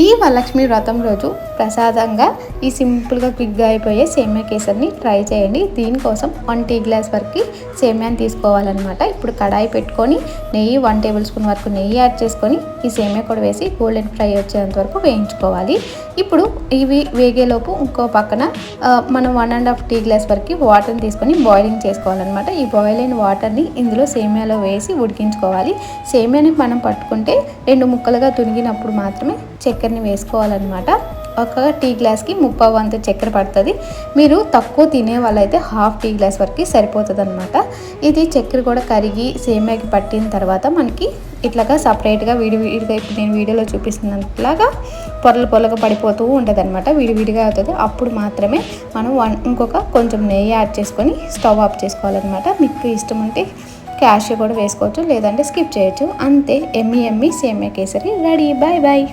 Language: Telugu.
ఈ వరలక్ష్మి వ్రతం రోజు ప్రసాదంగా ఈ సింపుల్గా క్విక్గా అయిపోయే సేమియా కేసరిని ట్రై చేయండి. దీనికోసం వన్ టీ గ్లాస్ వరకు సేమియాని తీసుకోవాలన్నమాట. ఇప్పుడు కడాయి పెట్టుకొని నెయ్యి వన్ టేబుల్ స్పూన్ వరకు నెయ్యి యాడ్ చేసుకొని ఈ సేమియా కూడా వేసి గోల్డెన్ ఫ్రై వచ్చేంత వరకు వేయించుకోవాలి. ఇప్పుడు ఇవి వేగేలోపు ఇంకో పక్కన మనం one and half tea glass వరకు వాటర్ని తీసుకొని బాయిలింగ్ చేసుకోవాలన్నమాట. ఈ బాయిల్ అయిన వాటర్ని ఇందులో సేమియాలో వేసి ఉడికించుకోవాలి. సేమియాని మనం పట్టుకుంటే రెండు ముక్కలుగా తునిగినప్పుడు మాత్రమే చెక్క చక్కెరని వేసుకోవాలన్నమాట. ఒక టీ గ్లాస్కి ముప్పై వంతు చక్కెర పడుతుంది. మీరు తక్కువ తినే వాళ్ళైతే హాఫ్ టీ గ్లాస్ వరకు సరిపోతుంది అనమాట ఇది చక్కెర కూడా కరిగి సేమ్యాకి పట్టిన తర్వాత మనకి ఇట్లాగా సపరేట్గా విడివిడిగా ఇప్పుడు నేను వీడియోలో చూపిస్తున్నట్లాగా పొరలు పొరలుగా పడిపోతూ ఉంటుంది అనమాట విడివిడిగా అవుతుంది. అప్పుడు మాత్రమే మనం వన్ ఇంకొక కొంచెం నెయ్యి యాడ్ చేసుకొని స్టవ్ ఆఫ్ చేసుకోవాలన్నమాట. మీకు ఇష్టం ఉంటే క్యాష్ కూడా వేసుకోవచ్చు లేదంటే స్కిప్ చేయొచ్చు. అంతే ఎమ్మి ఎమ్మి సేమియా కేసరి రెడీ. Bye bye